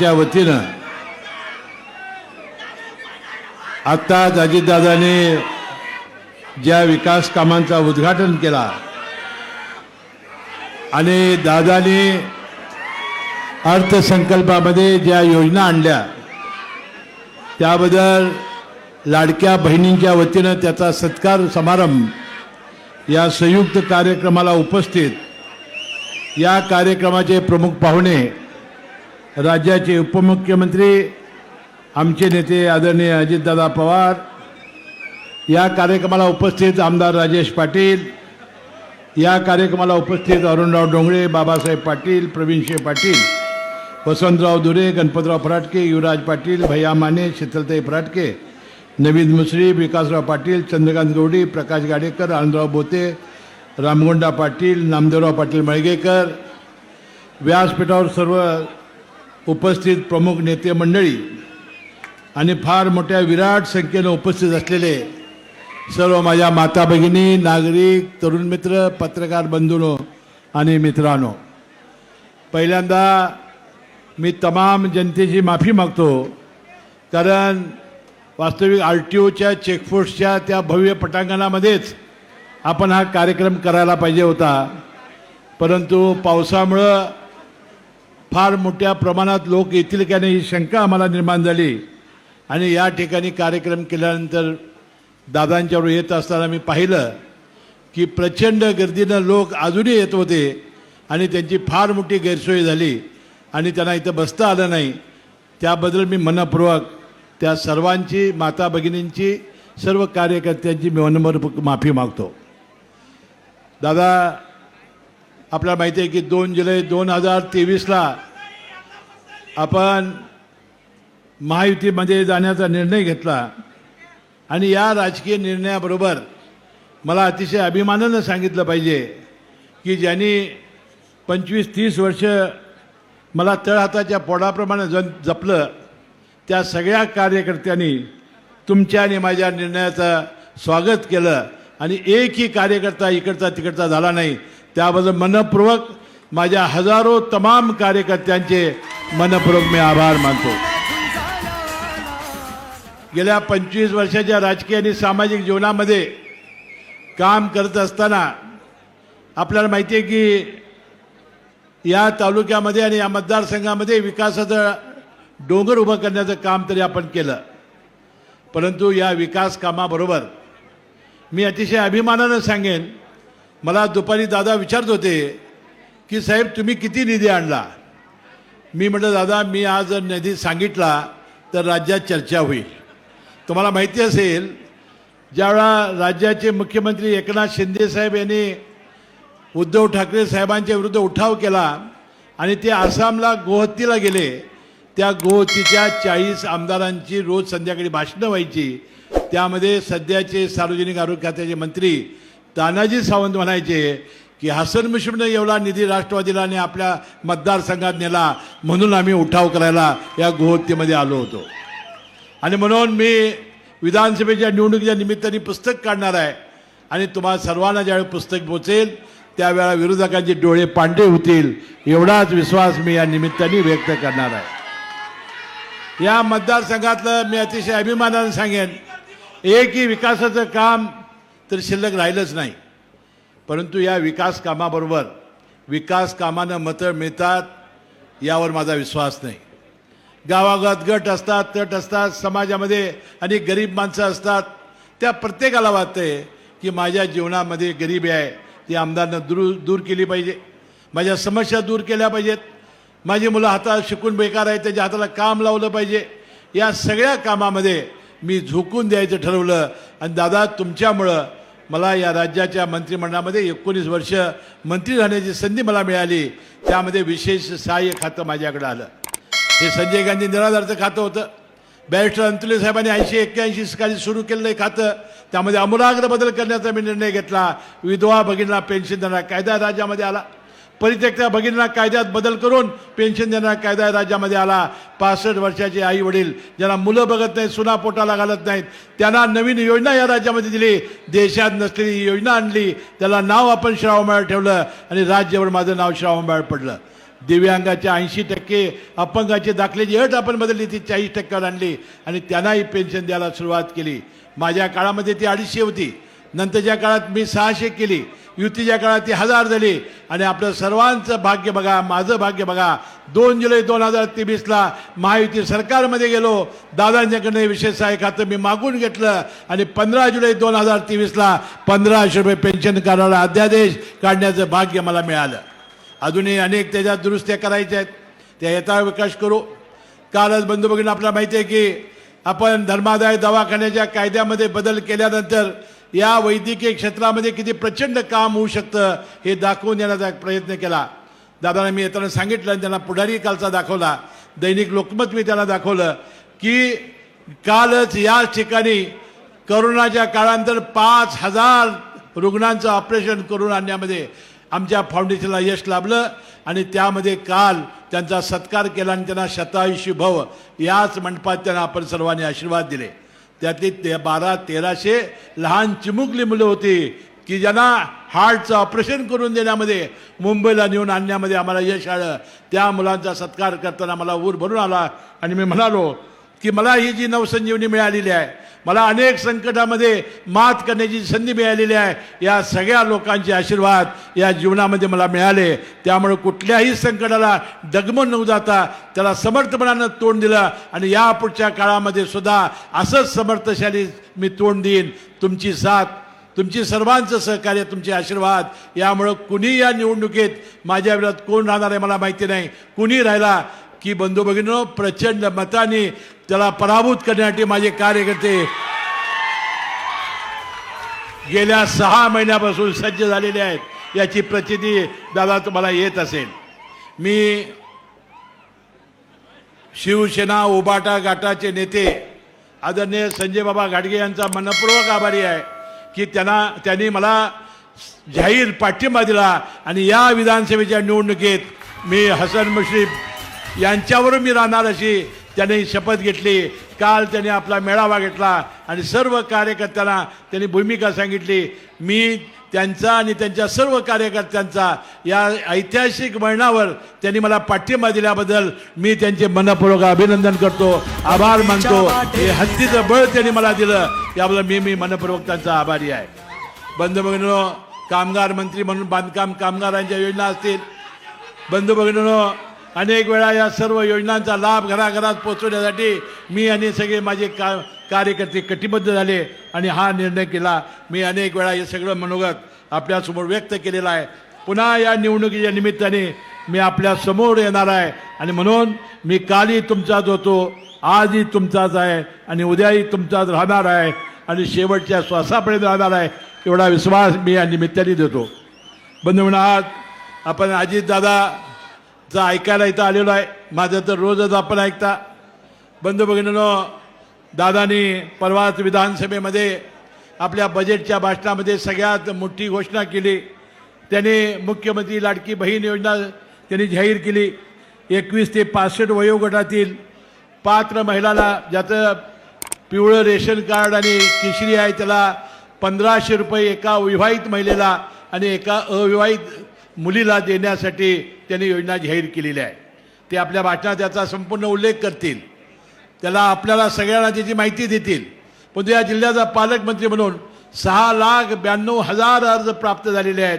पक्षाच्या वतीनं आत्ताच अजितदादाने ज्या विकास कामांचा उद्घाटन केला आणि दादाने अर्थसंकल्पामध्ये ज्या योजना आणल्या त्याबद्दल लाडक्या बहिणींच्या वतीनं त्याचा सत्कार समारंभ या संयुक्त कार्यक्रमाला उपस्थित या कार्यक्रमाचे प्रमुख पाहुणे राज्याचे उपमुख्यमंत्री आमचे नेते आदरणीय अजितदादा पवार या कार्यक्रमाला उपस्थित आमदार राजेश पाटील या कार्यक्रमाला उपस्थित अरुणराव डोंगळे बाबासाहेब पाटील प्रवीणशे पाटील वसंतराव दुरे गणपतराव फराटके युवराज पाटील भैया माने शीतलताई फराटके नवीन मुसरी विकासराव पाटील चंद्रकांत गवडी प्रकाश गाडेकर आनंदराव बोते रामगोंडा पाटील नामदेवराव पाटील मळगेकर व्यासपीठावर सर्व उपस्थित प्रमुख नेते मंडळी आणि फार मोठ्या विराट संख्येनं उपस्थित असलेले सर्व माझ्या माता भगिनी नागरिक तरुण मित्र पत्रकार बंधूनो आणि मित्रांनो. पहिल्यांदा मी तमाम जनतेची माफी मागतो कारण वास्तविक आर टी ओच्या चेकपोस्टच्या त्या भव्य पटांगणामध्येच आपण हा कार्यक्रम करायला पाहिजे होता. परंतु पावसामुळं फार मोठ्या प्रमाणात लोक येतील का नाही ही शंका आम्हाला निर्माण झाली. आणि या ठिकाणी कार्यक्रम केल्यानंतर दादांच्यावर येत असताना मी पाहिलं की प्रचंड गर्दीनं लोक अजूनही येत होते आणि त्यांची फार मोठी गैरसोय झाली आणि त्यांना इथं बसता आलं नाही. त्याबद्दल मी मनपूर्वक त्या सर्वांची माता भगिनींची सर्व कार्यकर्त्यांची मी मनपूर्वक माफी मागतो. दादा आपल्याला माहिती आहे की दोन जुलै दोन हजार तेवीसला आपण महायुतीमध्ये जाण्याचा निर्णय घेतला. आणि या राजकीय निर्णयाबरोबर मला अतिशय अभिमानानं सांगितलं पाहिजे की ज्यांनी पंचवीस तीस वर्ष मला तळहाताच्या पोडाप्रमाणे जन जपलं त्या सगळ्या कार्यकर्त्यांनी तुमच्या आणि माझ्या निर्णयाचं स्वागत केलं. आणि एकही कार्यकर्ता इकडचा तिकडचा झाला नाही. त्याबद्दल मनपूर्वक माझ्या हजारो तमाम कार्यकर्त्यांचे मनपूर्वक मी आभार मानतो. गेल्या पंचवीस वर्षाच्या राजकीय आणि सामाजिक जीवनामध्ये काम करत असताना आपल्याला माहिती आहे की या तालुक्यामध्ये आणि या मतदारसंघामध्ये विकासाचं डोंगर उभं करण्याचं काम तरी आपण केलं. परंतु या विकास कामाबरोबर मी अतिशय अभिमानानं सांगेन मला दुपारी दादा विचारत होते की साहेब तुम्ही किती निधी आणला? मी म्हटलं दादा मी आज जर निधी सांगितला तर राज्यात चर्चा होईल. तुम्हाला माहिती असेल ज्यावेळा राज्याचे मुख्यमंत्री एकनाथ शिंदे साहेब यांनी उद्धव ठाकरे साहेबांच्या विरुद्ध उठाव केला आणि ते आसामला गोहत्तीला गेले त्या गोहत्तीच्या चाळीस आमदारांची रोज संध्याकाळी भाषणं व्हायची. त्यामध्ये सध्याचे सार्वजनिक आरोग्य खात्याचे मंत्री तानाजी सावंत म्हणायचे की हसन मुश्रीफनं एवढा निधी राष्ट्रवादीला आणि आपल्या मतदारसंघात नेला म्हणून आम्ही उठाव करायला या गोहत्तीमध्ये आलो होतो. आणि म्हणून मी विधानसभेच्या निवडणुकीच्या निमित्ताने पुस्तक काढणार आहे. आणि तुम्हाला सर्वांना ज्यावेळी पुस्तक पोचेल त्यावेळा विरोधकांचे डोळे पांढरे होतील एवढाच विश्वास मी या निमित्ताने व्यक्त करणार आहे. या मतदारसंघातलं मी अतिशय अभिमानानं सांगेन एकही विकासाचं काम तर शिल्लक राहिलंच नाही. परंतु या विकास कामाबरोबर विकास कामानं मतं मिळतात यावर माझा विश्वास नाही. गावागावात गट असतात तट असतात समाजामध्ये अनेक गरीब माणसं असतात. त्या प्रत्येकाला वाटतंय की माझ्या जीवनामध्ये गरिबी आहे ती आमदारनं दूर दूर केली पाहिजे. माझ्या समस्या दूर केल्या पाहिजेत. माझी मुलं हातात शिकून बेकार आहेत त्याच्या हाताला काम लावलं पाहिजे. या सगळ्या कामामध्ये मी झोकून द्यायचं ठरवलं. आणि दादा तुमच्यामुळं मला या राज्याच्या मंत्रिमंडळामध्ये एकोणीस वर्ष मंत्री राहण्याची संधी मला मिळाली. त्यामध्ये विशेष सहाय्य खातं माझ्याकडे आलं. हे संजय गांधी निराधारचं खातं होतं. बॅरिस्टर अंतुले साहेबांनी ऐंशी एक्क्याऐंशी साली सुरू केलेलं आहे खातं त्यामध्ये अमूलाग्र बदल करण्याचा मी निर्णय घेतला. विधवा भगिनीला पेन्शन देणारा कायदा राज्यामध्ये आला. परित्यक्त्या भगिनींना कायद्यात बदल करून पेन्शन देणारा कायदा राज्यामध्ये आला. पासष्ट वर्षाचे आई वडील ज्यांना मुलं बघत नाहीत सुना पोटाला घालत नाहीत त्यांना नवीन योजना या राज्यामध्ये दिली. देशात नसलेली योजना आणली. त्याला नाव आपण श्रावण ठेवलं आणि राज्यावर माझं नाव श्रावण पडलं. दिव्यांगाच्या ऐंशी टक्के अपंगाचे दाखल्याची अट आपण बदलली ती चाळीस टक्क्यावर आणली आणि त्यांनाही पेन्शन द्यायला सुरुवात केली. माझ्या काळामध्ये ती अडीचशे होती. नंतरच्या काळात मी सहाशे केली. युतीच्या काळात ती हजार झाली. आणि आपलं सर्वांचं भाग्य बघा माझं भाग्य बघा. दोन जुलै दोन हजार तेवीसला महायुती सरकारमध्ये गेलो. दादांच्याकडनं विशेष सहाय्य खातं मी मागून घेतलं. आणि पंधरा जुलै दोन हजार तेवीसला पंधराशे रुपये पेन्शन कार्डाला अध्यादेश काढण्याचं भाग्य मला मिळालं. अजूनही अनेक त्याच्यात दुरुस्त्या करायच्या आहेत. त्या येता विकास करू. कालच बंधू भगिनी आपल्याला माहिती आहे की आपण धर्मादाय दवाखान्याच्या कायद्यामध्ये बदल केल्यानंतर या वैद्यकीय क्षेत्रामध्ये किती प्रचंड काम होऊ शकतं हे दाखवून देण्याचा एक प्रयत्न केला. दादाने मी येताना सांगितलं आणि त्यांना पुढारी कालचा दाखवला. दैनिक लोकमत मी त्यांना दाखवलं की कालच याच ठिकाणी करोनाच्या काळानंतर पाच हजार रुग्णांचं ऑपरेशन करून आणण्यामध्ये आमच्या फाउंडेशनला यश लाभलं आणि त्यामध्ये काल त्यांचा सत्कार केला आणि त्यांना शतायुषी भव याच मंडपात त्यांना आपण सर्वांनी आशीर्वाद दिले. त्यातली ते बारा तेराशे लहान चिमुकली मुलं होती की ज्यांना हार्टचं ऑपरेशन करून देण्यामध्ये मुंबईला नेऊन आणण्यामध्ये आम्हाला यश आलं. त्या मुलांचा सत्कार करताना मला ऊर भरून आला आणि मी म्हणालो की मला ही जी नवसंजीवनी मिळालेली आहे मला अनेक संकटामध्ये मात करण्याची संधी मिळालेली आहे. या सगळ्या लोकांचे आशीर्वाद या जीवनामध्ये मला मिळाले. त्यामुळे कुठल्याही संकटाला डगमन न जाता त्याला समर्थपणानं तोंड दिलं आणि या पुढच्या काळामध्ये सुद्धा असंच समर्थशाली मी तोंड देईन. तुमची साथ तुमची सर्वांचं सहकार्य तुमचे आशीर्वाद. यामुळं कुणी या निवडणुकीत माझ्या विरोधात कोण राहणार आहे मला माहिती नाही. कुणी राहिला की बंधू भगिनीनो प्रचंड मताने त्याला पराभूत करण्यासाठी माझे कार्यकर्ते गेल्या सहा महिन्यापासून सज्ज झालेले आहेत. याची प्रचिती दादा तुम्हाला येत असेल. मी शिवसेना उबाटा गाटाचे नेते आदरणीय संजय बाबा घाटगे यांचा मनपूर्वक आभारी आहे की त्यांना त्यांनी मला जाहीर पाठिंबा दिला आणि या विधानसभेच्या निवडणुकीत मी हसन मुश्रीफ यांच्यावरून मी राहणार अशी त्यांनी शपथ घेतली. काल त्यांनी आपला मेळावा घेतला आणि सर्व कार्यकर्त्यांना त्यांनी भूमिका सांगितली. मी त्यांचा आणि त्यांच्या सर्व कार्यकर्त्यांचा या ऐतिहासिक वळणावर त्यांनी मला पाठिंबा दिल्याबद्दल मी त्यांचे मनपूर्वक अभिनंदन करतो. आभार मानतो. हे हत्तीचं बळ त्यांनी मला दिलं. याबद्दल मी मी मनपूर्वक त्यांचा आभारी आहे. बंधू भगिनीनो कामगार मंत्री म्हणून बांधकाम कामगारांच्या योजना असतील. बंधू भगिनीनो अनेक वेळा या सर्व योजनांचा लाभ घराघरात पोचवण्यासाठी मी आणि सगळे माझे का कार्यकर्ते कटिबद्ध झाले आणि हा निर्णय केला. मी अनेक वेळा हे सगळं मनोगत आपल्यासमोर व्यक्त केलेलं आहे. पुन्हा या निवडणुकीच्या निमित्ताने मी आपल्यासमोर येणार आहे आणि म्हणून मी कालही तुमचाच होतो आजही तुमचाच आहे आणि उद्याही तुमचाच राहणार आहे आणि शेवटच्या श्वासापर्यंत राहणार आहे एवढा विश्वास मी या निमित्ताने देतो. बंधू म्हणा आपण अजितदादाचं ऐकायला इथं आलेलो आहे. माझं तर रोजच आपण ऐकता. बंधू भगिनीनो दादानी परवाच विधानसभेमध्ये आपल्या बजेटच्या भाषणामध्ये सगळ्यात मोठी घोषणा केली. त्याने मुख्यमंत्री लाडकी बहीण योजना त्यांनी जाहीर केली. एकवीस ते पासष्ट वयोगटातील पात्र महिलाला ज्याचं पिवळं रेशन कार्ड आणि केशरी आहे त्याला पंधराशे रुपये एका विवाहित महिलेला आणि एका अविवाहित मुलीला देण्यासाठी त्यांनी योजना जाहीर केलेली आहे ते आपल्या भाषणात त्याचा संपूर्ण उल्लेख करतील. त्याला आपल्याला सगळ्यांना त्याची माहिती देतील. पण या जिल्ह्याचा पालकमंत्री म्हणून सहा लाख ब्याण्णव हजार अर्ज प्राप्त झालेले आहेत.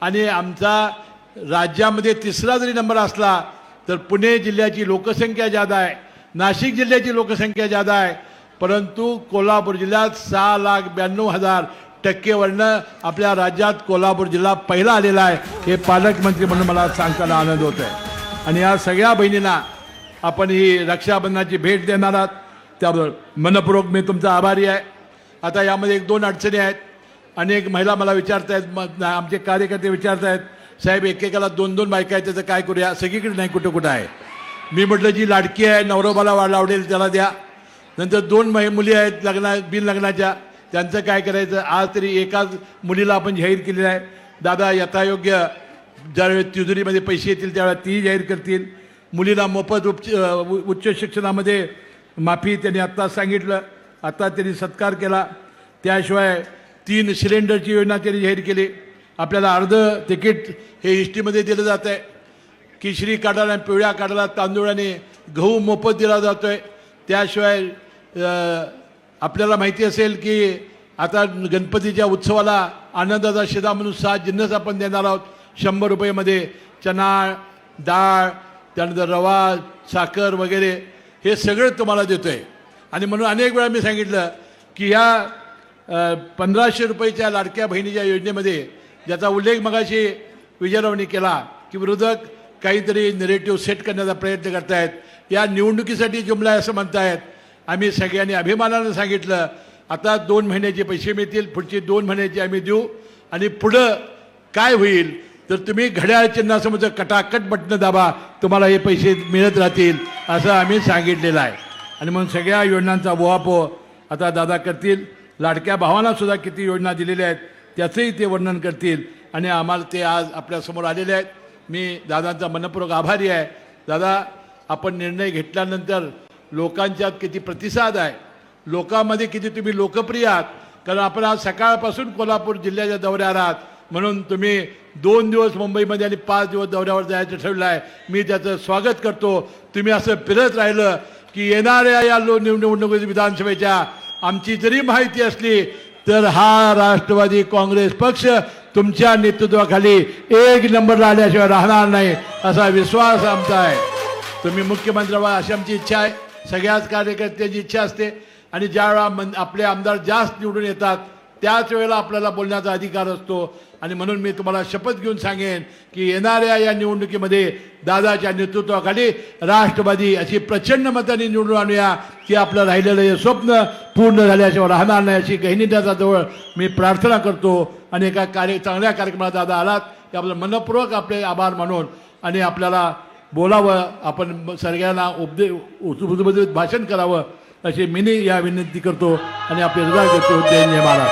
आणि आमचा राज्यामध्ये तिसरा जरी नंबर असला तर पुणे जिल्ह्याची लोकसंख्या जादा आहे नाशिक जिल्ह्याची लोकसंख्या जादा आहे परंतु कोल्हापूर जिल्ह्यात सहा लाख ब्याण्णव हजार टक्केवरनं आपल्या राज्यात कोल्हापूर जिल्हा पहिला आलेला आहे. हे पालकमंत्री म्हणून मला सांगताना आनंद होत आहे आणि या सगळ्या बहिणींना आपण ही रक्षाबंधनाची भेट देणार आहात. त्याबरोबर मनपूर्वक मी तुमचा आभारी आहे. आता यामध्ये एक दोन अडचणी आहेत. अनेक महिला मला विचारत आहेत मग आमचे कार्यकर्ते विचारत आहेत साहेब एकेकाला दोन दोन बायका आहेत त्याचं काय करूया? सगळीकडे नाही कुठं कुठं आहे? मी म्हटलं जी लाडकी आहे नवरोबाला वाढ आवडेल त्याला द्या. नंतर दोन मुली आहेत लग्ना बिन लग्नाच्या त्यांचं काय करायचं? आज तरी एकाच मुलीला आपण जाहीर केलेलं आहे. दादा यथायोग्य ज्यावेळी तिजोरीमध्ये पैसे येतील त्यावेळेला तीही जाहीर करतील. मुलीला मोफत उपच उच्च शिक्षणामध्ये माफी त्यांनी आत्ता सांगितलं. आत्ता त्यांनी सत्कार केला. त्याशिवाय तीन सिलेंडरची योजना त्यांनी जाहीर केली. आपल्याला अर्ध तिकीट हे हिस्ट्रीमध्ये दिलं जात आहे. केशरी काढाला पिवळ्या काढाला तांदूळ आणि गहू मोफत दिला जातो आहे त्याशिवाय आपल्याला माहिती असेल की आता गणपतीच्या उत्सवाला आनंदाचा शिदा म्हणून सहा जिन्नस आपण देणार आहोत. शंभर रुपयेमध्ये चणा डाळ त्यानंतर रवा साखर वगैरे हे सगळं तुम्हाला देतो आहे आणि म्हणून अनेक वेळा मी सांगितलं की ह्या पंधराशे रुपयेच्या लाडक्या बहिणीच्या योजनेमध्ये ज्याचा उल्लेख मगाशी विजयरावनी केला की विरोधक काहीतरी निरेटिव्ह सेट करण्याचा प्रयत्न करतायत. या निवडणुकीसाठी जुमला आहे असं म्हणतायत. आम्ही सगळ्यांनी अभिमानानं सांगितलं आता दोन महिन्याचे पैसे मिळतील पुढचे दोन महिन्याचे आम्ही देऊ. आणि पुढं काय होईल? तर तुम्ही घड्याळ चिन्हासमोर कटाकट बटणं दाबा तुम्हाला हे पैसे मिळत राहतील असं आम्ही सांगितलेलं आहे. आणि म्हणून सगळ्या योजनांचा बोहापो आता दादा करतील. लाडक्या भावांनासुद्धा किती योजना दिलेल्या आहेत त्याचंही ते वर्णन करतील. आणि आम्हाला ते आज आपल्यासमोर आलेले आहेत. मी दादांचा मनपूर्वक आभारी आहे. दादा आपण निर्णय घेतल्यानंतर लोकांच्यात किती प्रतिसाद आहे. लोकांमध्ये किती तुम्ही लोकप्रिय आहात. कारण आपण आज सकाळपासून कोल्हापूर जिल्ह्याच्या दौऱ्यावर आहात. म्हणून तुम्ही दोन दिवस मुंबईमध्ये आणि पाच दिवस दौऱ्यावर जायचं ठरवलं आहे. मी त्याचं स्वागत करतो. तुम्ही असं फिरत राहिलं की येणाऱ्या या लो निवडणुकीत निवडणुकी विधानसभेच्या आमची जरी माहिती असली तर हा राष्ट्रवादी काँग्रेस पक्ष तुमच्या नेतृत्वाखाली एक नंबर आल्याशिवाय राहणार नाही असा विश्वास आमचा आहे. तुम्ही मुख्यमंत्री व्हा अशी आमची इच्छा आहे. सगळ्याच कार्यकर्त्याची इच्छा असते. आणि ज्यावेळा मन आपले आमदार जास्त निवडून येतात त्याच वेळेला आपल्याला बोलण्याचा अधिकार असतो. आणि म्हणून मी तुम्हाला शपथ घेऊन सांगेन की येणाऱ्या या निवडणुकीमध्ये दादाच्या नेतृत्वाखाली राष्ट्रवादी अशी प्रचंड मतांनी निवडून आणूया. की आपलं राहिलेलं हे स्वप्न पूर्ण झाल्याशिवाय राहणार नाही अशी गहिनीदाचा जवळ मी प्रार्थना करतो. आणि एका कार्य चांगल्या कार्यक्रमात दादा आलात. की आपलं मनपूर्वक आपले आभार मानून आणि आपल्याला बोलावं आपण सगळ्यांना उपदे उपदेश भाषण करावं अशी मिनी या विनंती करतो आणि आपले हृदय करतो. जय महाराज